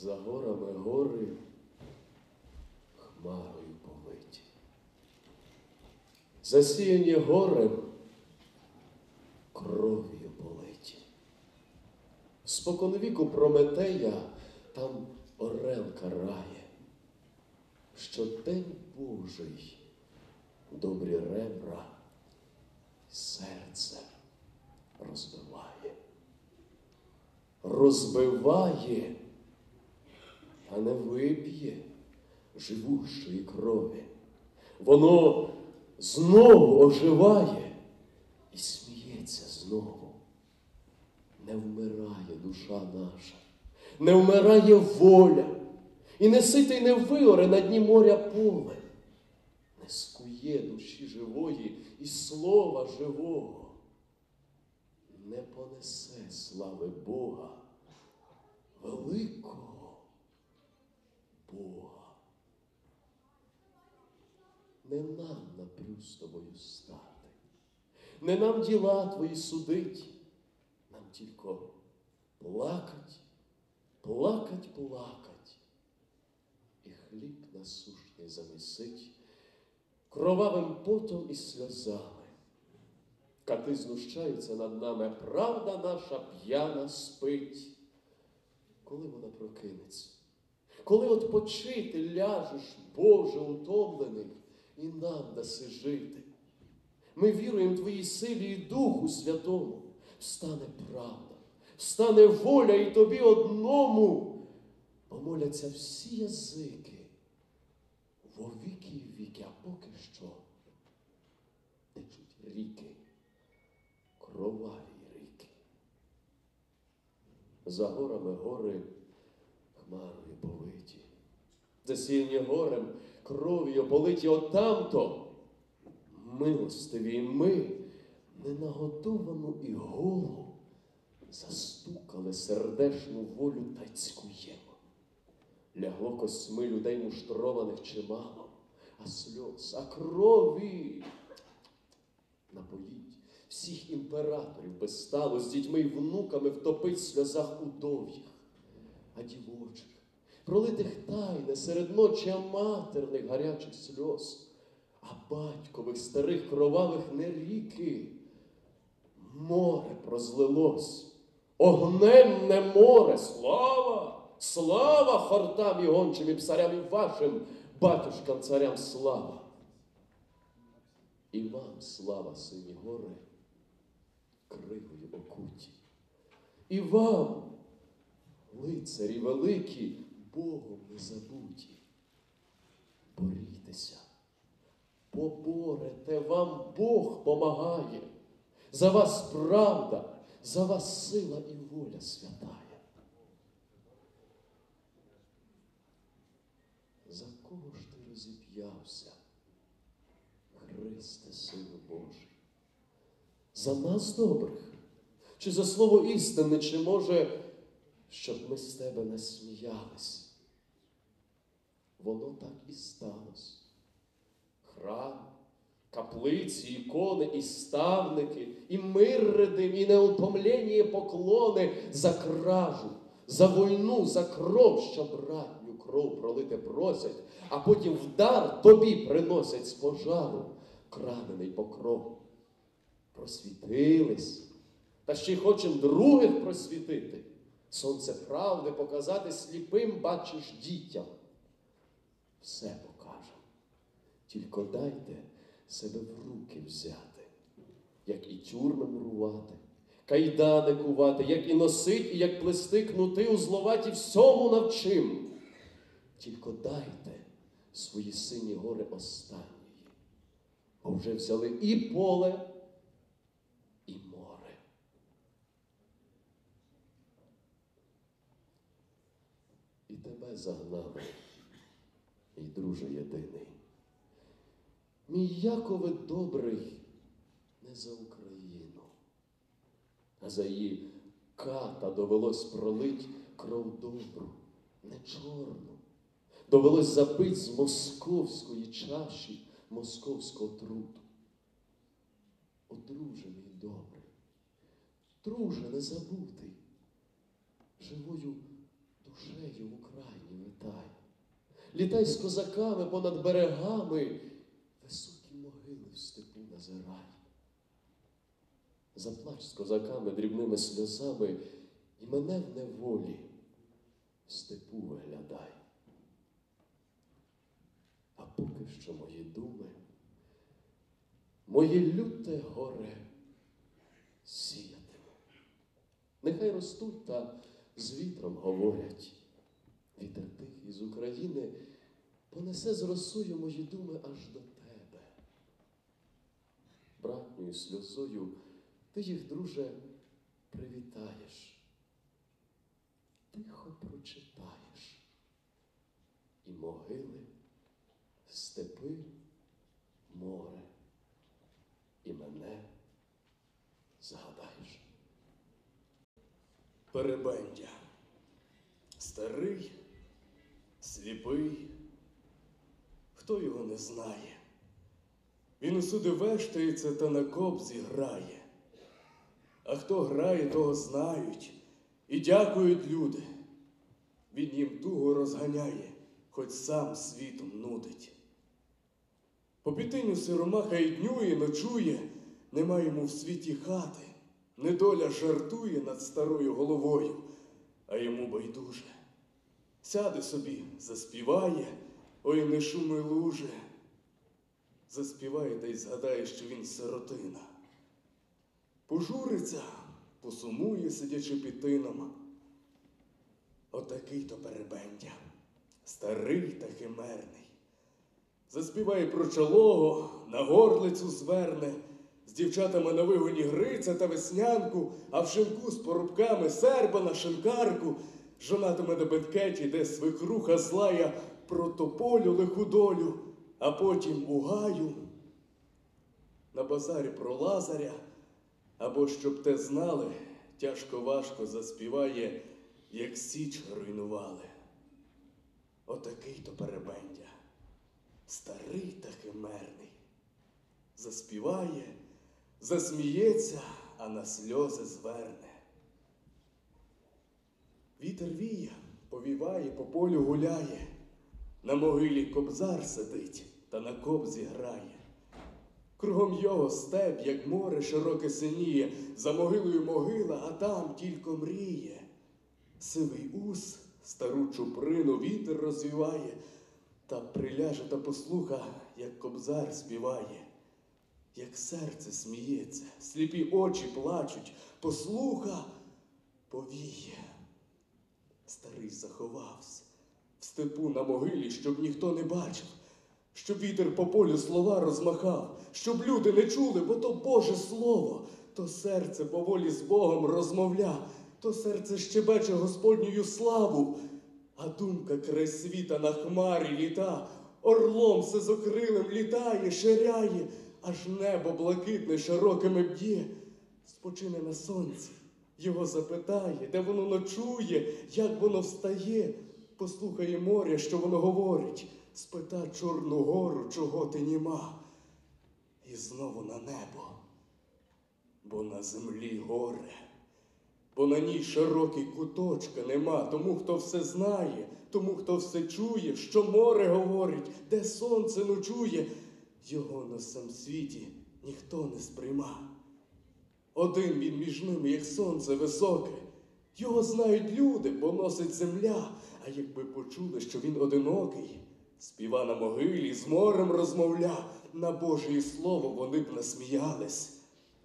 За горами гори хмарою повиті. Засіяні горем кров'ю политі. Споконвіку Прометея там орел карає, що день Божий добрі ребра серце розбиває. Розбиває, а не вип'є живущої крові. Воно знову оживає і сміється знову. Не вмирає душа наша, не вмирає воля, і не сите не виоре на дні моря поле, не скує душі живої і слова живого, не понесе слави Бога, великого Бога. Не нам напрю з тобою стати, не нам діла твої судить, нам тільки плакать, плакать, плакать, і хліб насущний замісить кровавим потом і сльозами. Кати знущаються над нами, правда наша п'яна спить. Коли вона прокинеться? Коли от почити ляжеш, Боже, утомлений, і нам даси жити. Ми віруємо Твоїй силі і Духу Святому. Встане правда, встане воля і тобі одному, помоляться всі язики во віки і віки, а поки що течуть ріки, кроваві ріки. За горами гори повиті, засіяні горем кров'ю политі отамто. Милостиві ми ненаготовану і голу застукали сердешну волю та й цькуємо. Лягло косми людей муштрованих чимало, а сльоз, а крові напоїть всіх імператорів без сталу з дітьми й внуками втопить в сльозах удов'їх, а дівочих, пролитих тайне серед ночі матерних гарячих сльоз, а батькових старих кровавих не ріки. Море прозлилось, огненне море, слава! Слава хортам і гончим і псарям і вашим батюшкам царям слава. І вам слава, сині гори, кривою окуті. І вам, лицарі великі, Богом не забуті. Борітеся, поборете, вам Бог помагає. За вас правда, за вас сила і воля святая. За кого ж ти розіп'явся, Христе, Сину Божий? За нас добрих? Чи за слово істини, чи може, щоб ми з тебе не сміялись? Воно так і сталося. Храм, каплиці, ікони і ставники, і мир редим, і неутомлені поклони за кражу, за війну, за кров, що братню кров пролити просять, а потім вдар тобі приносять з пожару кранений покров. Просвітились, та ще й хочем других просвітити. Сонце правди показати сліпим бачиш дітям. Все покажем. Тільки дайте себе в руки взяти, як і тюрми мурувати, кайдани кувати, як і носить, і як плести кнути узловаті всьому навчим. Тільки дайте свої сині гори останньої, бо вже взяли і поле, і море. І тебе загнали, мій друже єдиний. Мій Якове добрий не за Україну, а за її ката довелось пролить кров добру, не чорну. Довелось запить з московської чаші московського труду. О, друже мій добрий, друже незабутий, живою душею в Україні летай. Літай з козаками понад берегами, високі могили в степу назирай. Заплач з козаками дрібними сльозами, і мене в неволі в степу виглядай. А поки що мої думи, моє люте горе сіятиму. Нехай ростуть та з вітром говорять. Вітер тихий з України понесе з росою мої думи аж до тебе. Братньою сльозою ти їх, друже, привітаєш, тихо прочитаєш і могили, степи, море, і мене згадаєш. Перебендя. Старий, сліпий, хто його не знає. Він усюди вештається та на кобзі грає. А хто грає, того знають і дякують люди. Він їм туго розганяє, хоч сам світом нудить. По пітиню сиромаха і днює, ночує, нема йому в світі хати. Недоля жартує над старою головою, а йому байдуже. Сяде собі, заспіває, ой не шуми луже. Заспіває та й згадає, що він сиротина. Пожуриться, посумує, сидячи під тином. Отакий то перебендя, старий та химерний. Заспіває про чолого, на горлицю зверне, з дівчатами на вигоні гриця та веснянку, а в шинку з порубками серба на шинкарку, жонатиме на бенкеті, де свекруха злая про тополю лиху долю, а потім у гаю на базарі про лазаря, або щоб те знали, тяжко важко заспіває, як січ руйнували. Отакий то перебендя старий та химерний. Заспіває, засміється, а на сльози зверне. Вітер віє, повіває, по полю гуляє, на могилі кобзар сидить та на кобзі грає. Кругом його степ, як море широке синіє, за могилою могила, а там тільки мріє. Сивий ус, стару чуприну вітер розвіває, та приляже та послуха, як кобзар співає, як серце сміється, сліпі очі плачуть, послуха повіє. Старий заховався в степу на могилі, щоб ніхто не бачив, щоб вітер по полю слова розмахав, щоб люди не чули, бо то Боже Слово, то серце поволі з Богом розмовля, то серце щебече Господню славу, а думка край світа на хмарі літа, орлом сизокрилим літає, ширяє, аж небо блакитне широкими б'є, спочине на сонці, його запитає, де воно ночує, як воно встає, послухає море, що воно говорить, спита Чорну гору, чого ти німа, і знову на небо, бо на землі горе. Бо на ній широкий куточка нема, тому хто все знає, тому хто все чує, що море говорить, де сонце ночує, його на сам світі ніхто не сприйма. Один він між ними, як сонце високе. Його знають люди, бо носить земля. А якби почули, що він одинокий, співа на могилі, з морем розмовля, на Божє слово вони б насміялись.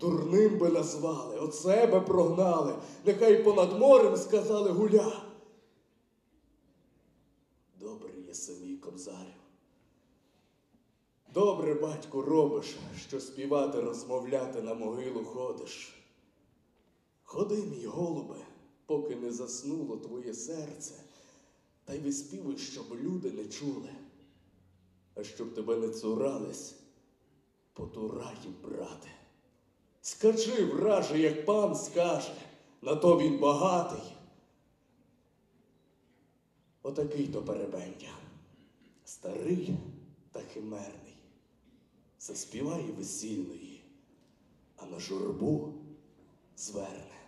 Дурним би назвали, от себе прогнали, нехай понад морем сказали гуля. Добре, батьку, робиш, що співати, розмовляти на могилу ходиш. Ходи, мій голубе, поки не заснуло твоє серце, та й виспівуй, щоб люди не чули, а щоб тебе не цурались, потураїм, брате. Скачи, враже, як пан скаже, на то він багатий. Отакий то перебендя, старий та химерний, заспіває весільної, а на журбу зверне.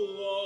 Allah.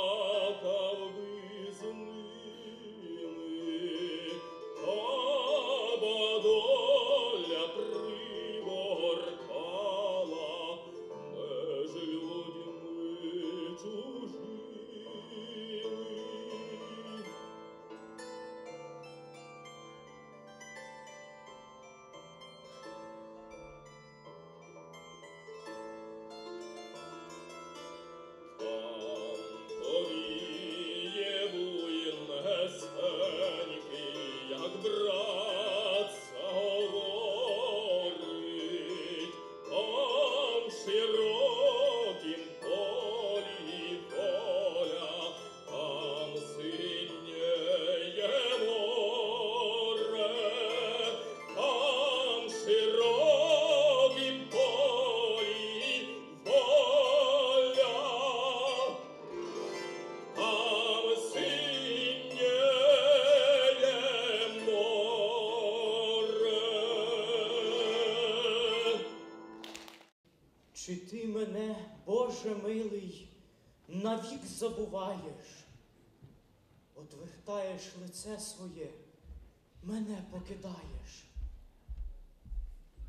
Забуваєш? Отвертаєш лице своє, мене покидаєш.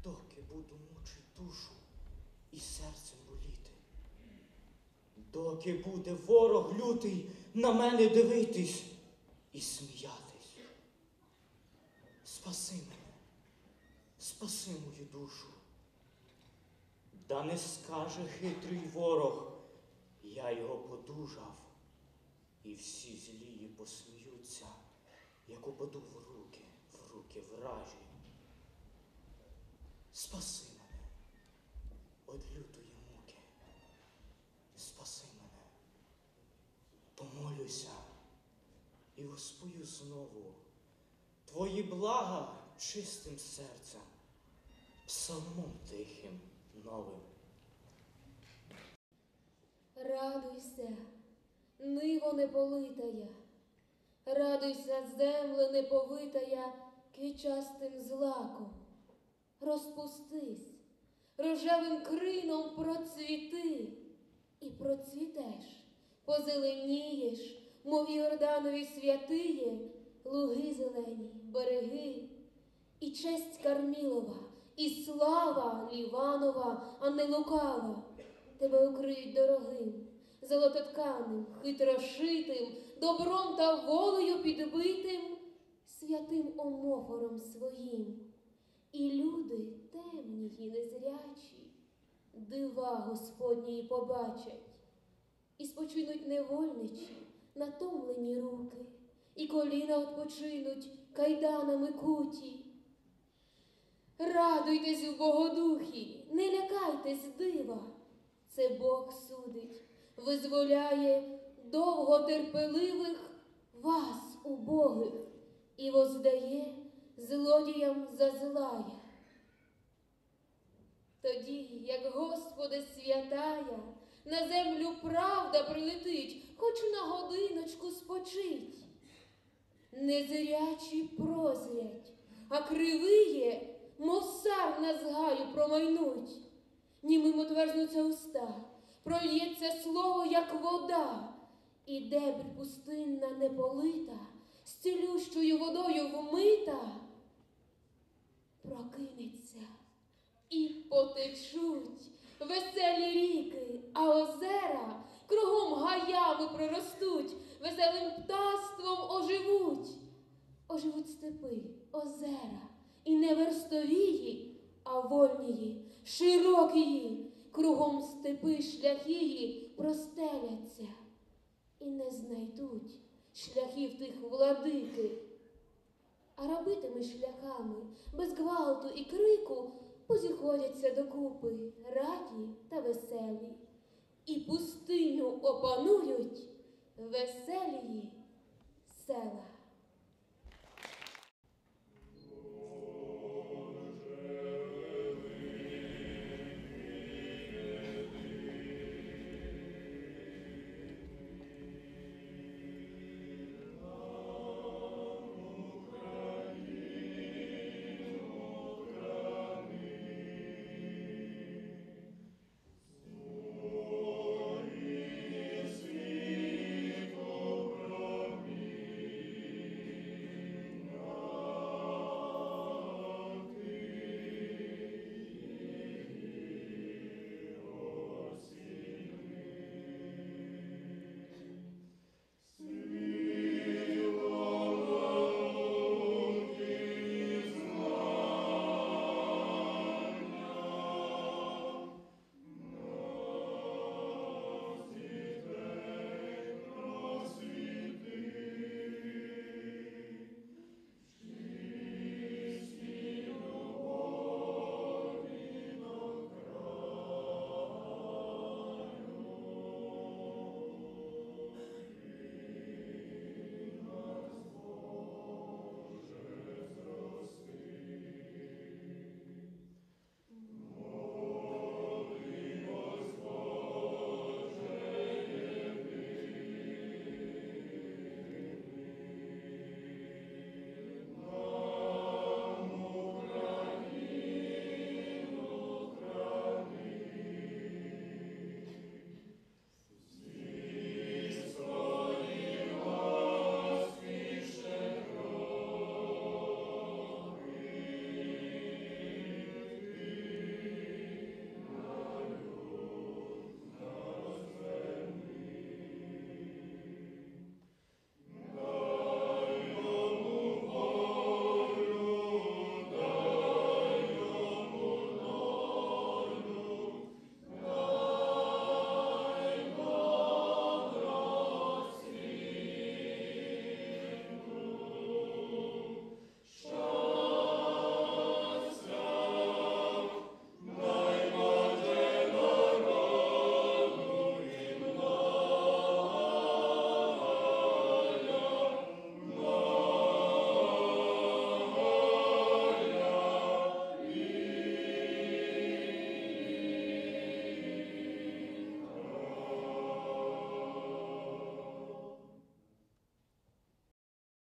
Доки буду мучить душу і серцем боліти. Доки буде ворог лютий на мене дивитись і сміятись. Спаси мене, спаси мою душу. Да не скаже хитрий ворог, я його подужав, і всі злії посміються, як упаду в руки, в руки вражі. Спаси мене од лютої муки, спаси мене, помолюся і воспою знову твої блага чистим серцем, псалмом тихим новим. Радуйся, ниво неполитая, радуйся, земле неповитая квічастим злаком. Розпустись, рожевим крином процвіти, і процвітеш, позеленієш, мов Йорданові святиє, луги зелені, береги, і честь Кармілова, і слава Ліванова, а не лукава, тебе укриють дорогим, золототканим, хитрошитим, добром та волею підбитим, святим омофором своїм. І люди темні й незрячі, дива Господнії побачать, і спочинуть невольничі, натомлені руки, і коліна odpoczynуть кайданами куті. Радуйтесь в Богодухі, не лякайтесь дива. Це Бог судить, визволяє довготерпеливих вас, убогих, і воздає злодіям за злая. Тоді, як Господи святая, на землю правда прилетить, хоч на годиночку спочить. Незрячі прозрять, а кривиє, мов сар на згаю промайнуть. Німим отверзнуться уста, прольється слово, як вода, і дебрь пустинна неполита, з цілющою водою вмита, прокинеться і потечуть веселі ріки, а озера кругом гаями проростуть, веселим птаством оживуть. Оживуть степи, озера, і не верстовії, а вольнії, широкії, кругом степи шляхії простеляться, і не знайдуть шляхів тих владики. А раби тими шляхами, без гвалту і крику, позіходяться докупи раді та веселі, і пустиню опанують веселії села.